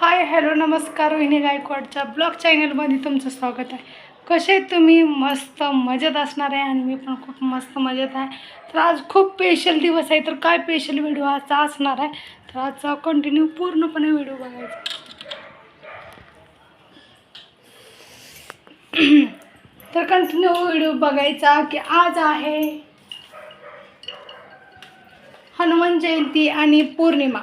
Hi hello नमस्कार Rohini गायकवाडच्या blog चॅनलमध्ये तुमचं स्वागत आहे. कसे तुम्ही? मस्त मजेत असणार आहे आणि मी पण खूप मस्त मजेत आहे. तर आज खूप स्पेशल दिवस आहे. तर काय स्पेशल व्हिडिओ आजचा असणार आहे? तर आजचा कंटिन्यू पूर्णपणे व्हिडिओ बघायचा. तर कंटिन्यू व्हिडिओ बघायचा की आज आहे हनुमान जयंती आणि पौर्णिमा.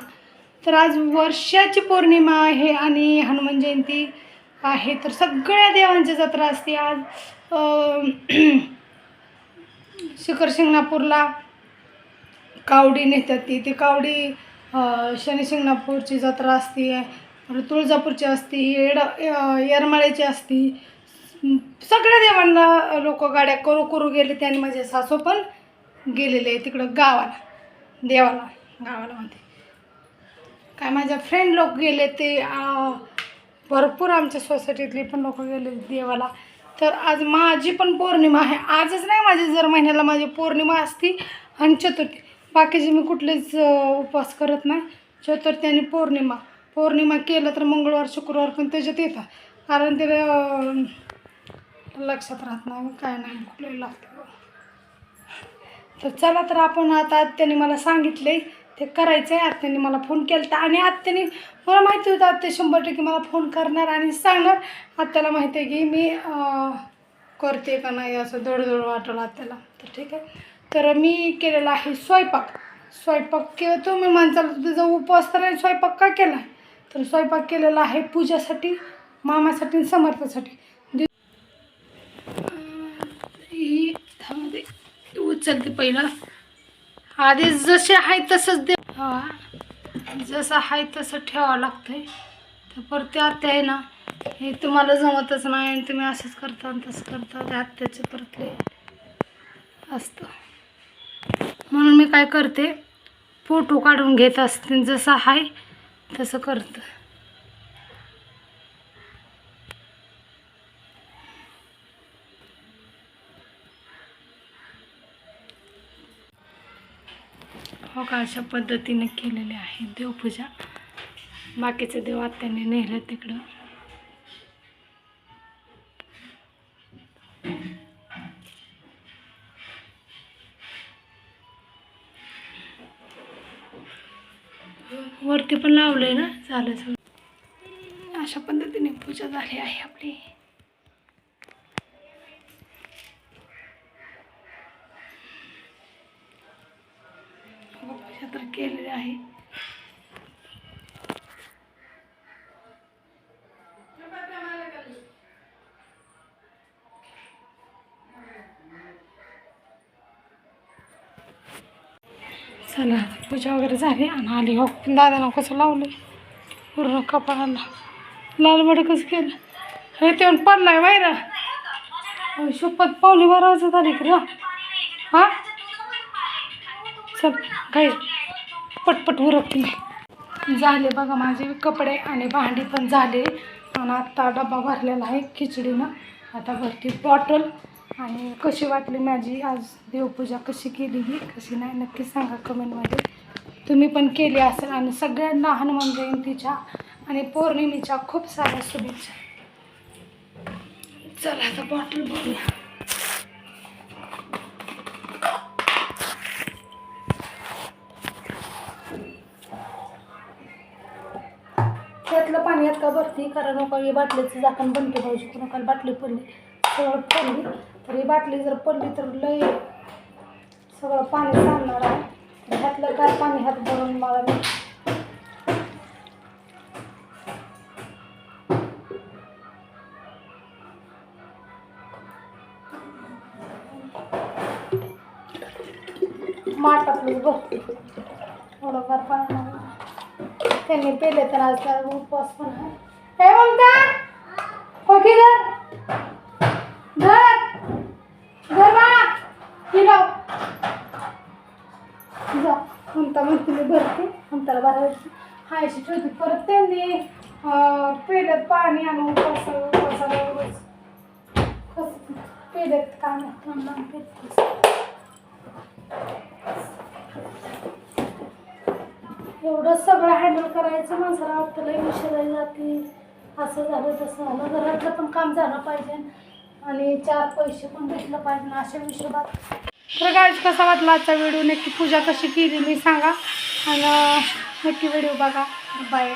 तर आज वर्षाची पौर्णिमा आहे आणि हनुमान जयंती आहे. तर सगळ्या देवांची जत्रा असते आज. शिखर शिंगणापूरला कावडी नेतात ती. ती कावडी शनिशिंगणापूरची शनी शिंगणापूरची जत्रा असते तुळजापूरची असते येड येरमाळ्याची असते. सगळ्या देवांना लोक गाड्या करू करू गेले त्यांनी माझे सासू पण गेलेले आहे तिकडं गावाला देवाला गावाला म्हणते. काय माझ्या फ्रेंड लोक गेले ते भरपूर आमच्या सोसायटीतली पण लोक गेले देवाला. तर आज माझी पण पौर्णिमा आहे. आजच नाही माझी जर महिन्याला माझी पौर्णिमा असती आणि चतुर्थी. बाकीचे मी कुठलेच उपवास करत नाही. चतुर्थी आणि पौर्णिमा. पौर्णिमा केलं तर मंगळवार शुक्रवार पण त्याच्यात येतात. कारण ते लक्षात राहत नाही काय नाही कुठलंही लागतं. तर चला तर आपण आता त्याने मला सांगितले ते करायचं आहे आत्याने मला फोन केला होता आणि आत्याने मला माहिती होतं आत्या शंभर टक्के मला फोन करणार आणि सांगणार. आत्याला माहिती आहे की मी करते का नाही असं दडदड वाटलं आत्याला. तर ठीक आहे. तर मी केलेला आहे स्वयंपाक. स्वयंपाक किंवा तुम्ही माणसाला तुझा उपवास तर स्वयंपाक का केला? तर स्वयंपाक केलेला आहे पूजासाठी मामासाठी आणि समर्थासाठी. ही उचलते पहिला. आधी जसे आहे तसंच दे. जसं आहे तसं ठेवावं लागतंय. तर परत ते आत्या आहे ना हे तुम्हाला जमतच नाही आणि तुम्ही असंच करता आणि तसं करता ते आत्याचं परत असतं. म्हणून मी काय करते फोटो काढून घेत असते जसं आहे तसं करतं. हो का? अशा पद्धतीने केलेले आहे देवपूजा. बाकीचे देव आत्याने नेलं तिकडं. वरती पण लावलंय ना झालं अशा पद्धतीने पूजा झाली आहे आपली. हो, तर केलेली आहे. चला आता पूजा वगैरे झाली आणि आली. हो दादानं कसं लावलं पूर्ण कपाळाला. लालबड कसं केलं. हे ते पडलाय बाहेर. शपथ पावली बारा वाजत आली की हां? चल काय पटपट उरकते झाले बघा माझे कपडे आणि भांडी पण झाले. आणि आत्ता डबा भरलेला आहे खिचडीनं. आता भरती बॉटल. आणि कशी वाटली माझी आज देवपूजा? कशी केली ही? कशी नाही? नक्की सांगा कमेंटमध्ये. तुम्ही पण केली असेल. आणि सगळ्यांना हनुमान जयंतीच्या आणि पौर्णिमेच्या खूप साऱ्या शुभेच्छा. चला आता बॉटल बघूया. त्यातलं पाणी यात का भरती? कारण नका ही बाटलीचं झाकण बंद केलं पाहिजे कोणाकाला बाटली पडली? सगळं पडली. तर ही बाटली जर पडली तर लय सगळं पाणी सांगणार आहे. तर ह्यातलं काय पाणी हात भरून मला मी माठातलं बघते थोडंफार पाणी त्यांनी पेले तर आज तर उपवास पण आहे. हे ममता हो धर धर. धर बाळा. ही जा. ममता म्हणते मी भरते. ममताला भरायची हा अशी ठेवते. परत त्यांनी अं, पेल्यात पाणी आणून उपवास उपवासाला उगाच कसं पेल्यात काय पेल्यात एवढं सगळं हँडल करायचं माणसाला वाटतं लई उशिरा जाते. असं झालं तसं झालं. घरातलं पण काम झालं पाहिजे. आणि चार पैसे पण भेटलं पाहिजे अशा हिशोबात. तर गाईज कसा वाटला आजचा व्हिडिओ नक्की पूजा कशी केली मी सांगा. आणि नक्की व्हिडिओ बघा. बाय